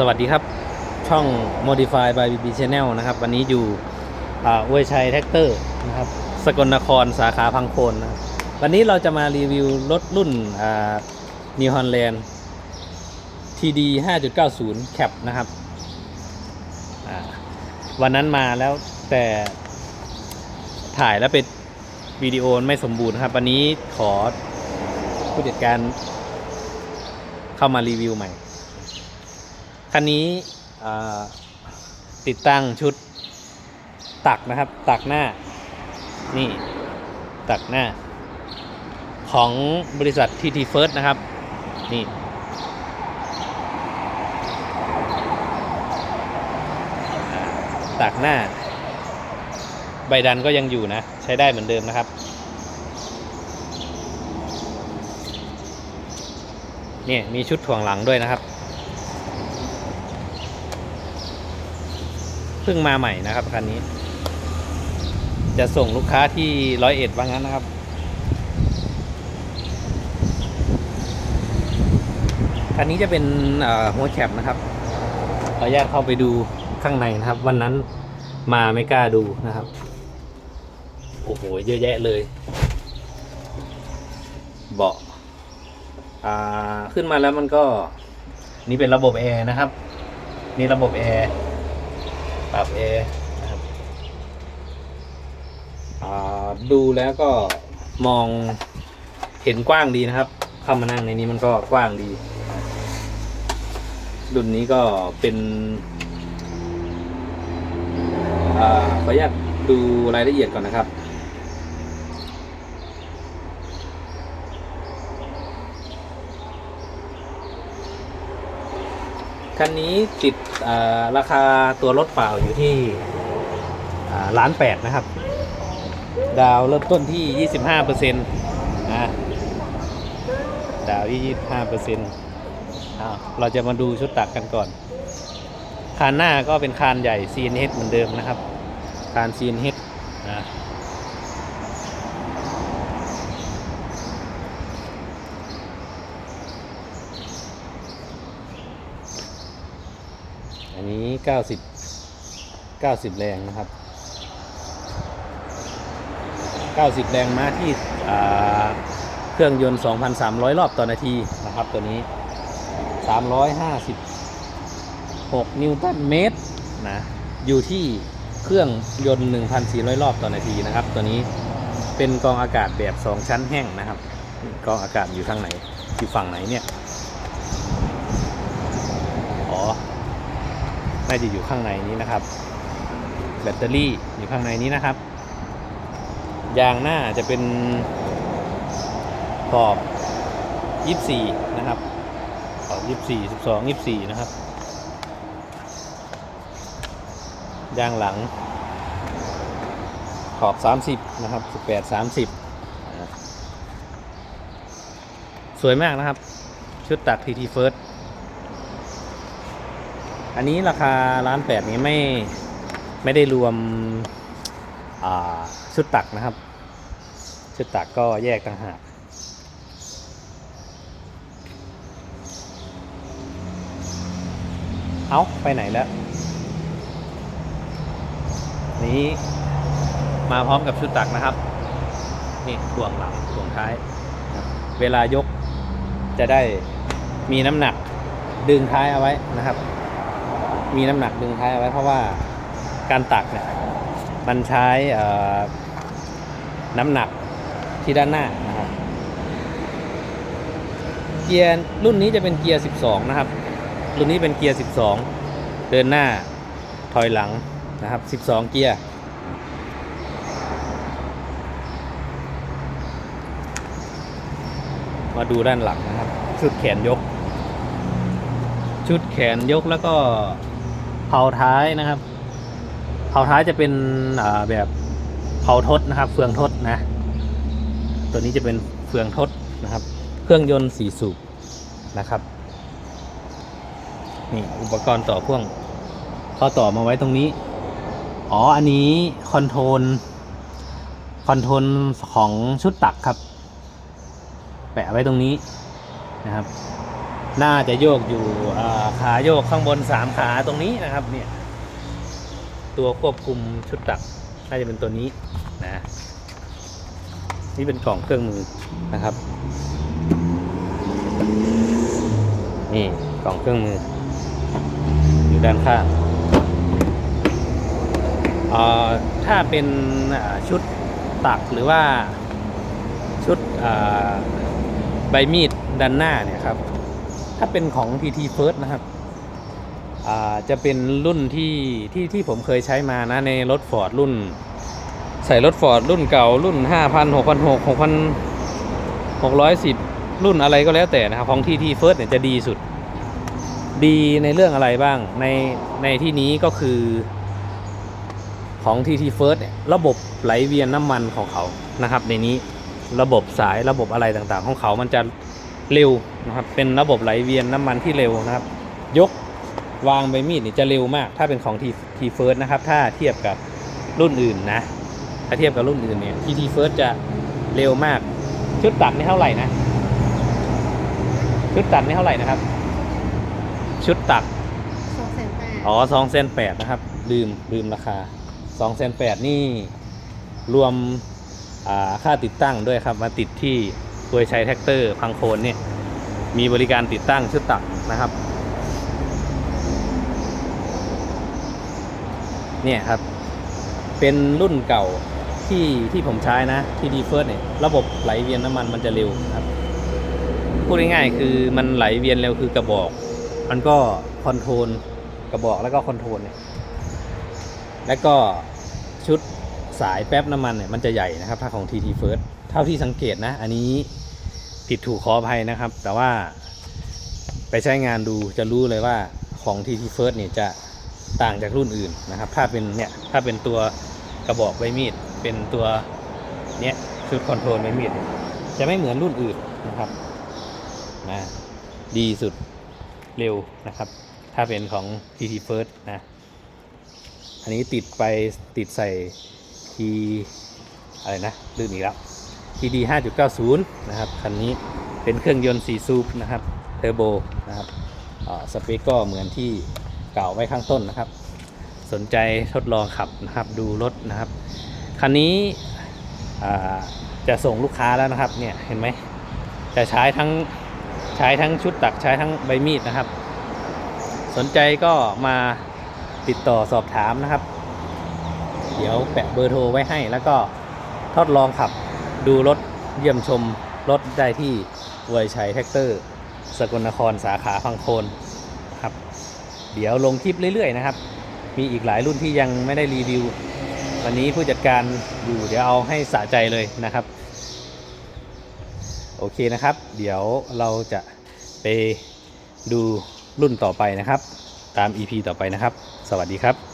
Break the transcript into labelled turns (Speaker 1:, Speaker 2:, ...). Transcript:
Speaker 1: สวัสดีครับช่อง Modify by BB Channel นะครับ วันนี้อยู่อวยชัยแท็กเตอร์นะครับสกลนครสาขาพังโคนนะวันนี้เราจะมารีวิวรถรุ่นอ่า New Holland TD 5.90 Cap นะครับวันนั้นมาแล้วแต่ถ่ายแล้วเป็นวิดีโอไม่สมบูรณ์ครับ วันนี้ขอผู้จัดการเข้ามารีวิวใหม่ คันนี้ติดตั้งชุดตักนะครับ ตักหน้า นี่ ตักหน้า ของบริษัท TT First นะครับ นี่ ตักหน้า ใบดันก็ยังอยู่นะ ใช้ได้เหมือนเดิมนะครับ เนี่ยมีชุดถ่วงหลังด้วยนะครับ พิ่งมาใหม่นะครับคันนี้ จะส่งลูกค้าที่ร้อยเอ็ดว่างั้นนะครับ คันนี้จะเป็นหัวแคปนะครับขออนุญาตเข้าไปดูข้างในนะครับ วันนั้นมาไม่กล้าดูนะครับ โอ้โห เยอะแยะเลย เบาะขึ้นมาแล้วมันก็ นี่เป็นระบบแอร์นะครับ นี่ระบบแอร์ แอร์นะครับดูแล้วก็มองเห็นกว้างดีนะครับ เข้ามานั่งในนี้มันก็กว้างดี รุ่นนี้ก็เป็นอขออนุญาตดูรายละเอียดก่อนนะครับ คันนี้ติดราคาตัวรถเปล่าอยู่ที่ล้านแปดนะครับ ดาวเริ่มต้นที่ 25เปอร์เซ็นต์นะดาวที่25เปอร์เซ็นต์เราจะมาดูชุดตักกันก่อน คานหน้าก็เป็นคานใหญ่ CNH เหมือนเดิมนะครับ คาน CNH นะ อันนี้90 90แรงนะครับ90แรงม้าที่เครื่องยนต์ 2,300 รอบต่อนาทีนะครับตัวนี้ 356 นิวตันเมตรนะอยู่ที่เครื่องยนต์ 1,400 รอบต่อนาทีนะครับ ตัวนี้เป็นกองอากาศแบบ 2 ชั้นแห้งนะครับ กองอากาศอยู่ทางไหนอยู่ฝั่งไหนเนี่ย อ๋อ น่าจะอยู่ข้างในนี้นะครับ แบตเตอรี่อยู่ข้างในนี้นะครับ ยางหน้าจะเป็นขอบ 24 นะครับขอบ24 12 24 นะครับ ยางหลัง ขอบ 30 นะครับ 18 30สวยมากนะครับ ชุดตัก TT First อันนี้ราคาล้านแปดนี้ไม่ไม่ได้รวมชุดตักนะครับ ชุดตักก็แยกต่างหากเอาไปไหนแล้ว นี้มาพร้อมกับชุดตักนะครับ นี่ถ่วงหลังถ่วงท้าย เวลายกจะได้มีน้ำหนักดึงท้ายเอาไว้นะครับ มีน้ำหนักดึงท้ายเอาไว้เพราะว่าการตักเนี่ยมันใช้น้ำหนักที่ด้านหน้านะครับเกียร์รุ่นนี้จะเป็นเกียร์ 12 นะครับ รุ่นนี้เป็นเกียร์ 12 เดินหน้าถอยหลังนะครับ 12 เกียร์มาดูด้านหลังนะครับ ชุดแขนยก ชุดแขนยกแล้วก็ เผาท้ายนะครับ เผาท้ายจะเป็นแบบเผาทดนะครับ เฟืองทดนะ ตัวนี้จะเป็นเฟืองทดนะครับ เครื่องยนต์สี่สูบนะครับนี่อุปกรณ์ต่อพ่วงเขาต่อมาไว้ตรงนี้ อ๋ออันนี้คอนโทรลคอนโทรลของชุดตักครับ แปะไว้ตรงนี้นะครับ น่าจะโยกอยู่ขาโยกข้างบนสามขาตรงนี้นะครับเนี่ยตัวควบคุมชุดตักน่าจะเป็นตัวนี้นะนี่เป็นกล่องเครื่องมือนะครับนี่กล่องเครื่องมือ อยู่ด้านข้างอ่อถ้าเป็นชุดตักหรือว่าชุดใบมีดด้านหน้าเนี่ยครับ ถ้าเป็นของ TT First นะครับจะเป็นรุ่นที่ที่ที่ผมเคยใช้มานะในรถ Ford รุ่น ใส่รถ Ford รุ่นเก่ารุ่น 5,000 6,600 6,000 610 รุ่นอะไรก็แล้วแต่นะครับ ของ TT First เนี่ยจะดีสุด ดีในเรื่องอะไรบ้าง ในในที่นี้ก็คือของ TT First เนี่ยระบบไหลเวียนน้ำมันของเขานะครับ ในนี้ระบบสายระบบอะไรต่างๆ ของเขามันจะ เร็วนะครับ เป็นระบบไหลเวียนน้ำมันที่เร็วนะครับ ยกวางใบมีดนี่จะเร็วมาก ถ้าเป็นของ TT First นะครับ ถ้าเทียบกับรุ่นอื่นนะ ถ้าเทียบกับรุ่นอื่นเนี่ย TT First จะเร็วมาก ชุดตัดนี่เท่าไหร่นะ ชุดตัดนี่เท่าไหร่นะครับ ชุดตัก
Speaker 2: สองแสนแปด
Speaker 1: อ๋อสองเซนแปดนะครับ ลืมลืมราคาสองเซนแปดนี่รวมอ่าค่าติดตั้งด้วยครับ มาติดที่ ตัวยชัยแท็กเตอร์พังโคนเนี่ยมีบริการติดตั้งชุดตักนะครับ เนี่ยครับ เป็นรุ่นเก่าที่ที่ผมใช้นะที่ดีเฟิร์สเนี่ยระบบไหลเวียนน้ำมันมันจะเร็วครับพูดง่ายๆคือมันไหลเวียนเร็วคือกระบอก มันก็คอนโทรลกระบอกแล้วก็คอนโทรลเนี่ยแล้วก็ชุดสายแป๊บน้ำมันเนี่ยมันจะใหญ่นะครับ ถ้าของ TT First เท่าที่สังเกตนะ อันนี้ ผิดถูกขออภัยนะครับ แต่ว่าไปใช้งานดูจะรู้เลยว่าของ TT First เนี่ยจะต่างจากรุ่นอื่นนะครับ ถ้าเป็นเนี่ยถ้าเป็นตัวกระบอกใบมีด เป็นตัวเนี้ยชุดคอนโทรลใบมีด จะไม่เหมือนรุ่นอื่นนะครับนะดีสุดเร็วนะครับ ถ้าเป็นของ TT First นะ อันนี้ติดไปติดใส่ T อะไรนะลืมอีกแล้ว TD 5.90 นะครับ คันนี้เป็นเครื่องยนต์ 4 ซูปนะครับ เทอร์โบนะครับสเปคก็เหมือนที่กล่าวไว้ข้างต้นนะครับ สนใจทดลองขับนะครับ ดูรถนะครับ คันนี้จะส่งลูกค้าแล้วนะครับ เนี่ย เห็นไหม จะใช้ทั้งใช้ทั้งชุดตักใช้ทั้งใบมีดนะครับ สนใจก็มาติดต่อสอบถามนะครับ เดี๋ยวแปะเบอร์โทรไว้ให้แล้วก็ทดลองขับ ดูรถเยี่ยมชมรถได้ที่เวยชัยแท็กเตอร์ สกลนครสาขาพังโคนครับ เดี๋ยวลงคลิปเรื่อยๆนะครับ มีอีกหลายรุ่นที่ยังไม่ได้รีวิว วันนี้ผู้จัดการอยู่เดี๋ยวเอาให้สะใจเลยนะครับ โอเคนะครับ เดี๋ยวเราจะไปดูรุ่นต่อไปนะครับ ตาม EP ต่อไปนะครับ สวัสดีครับ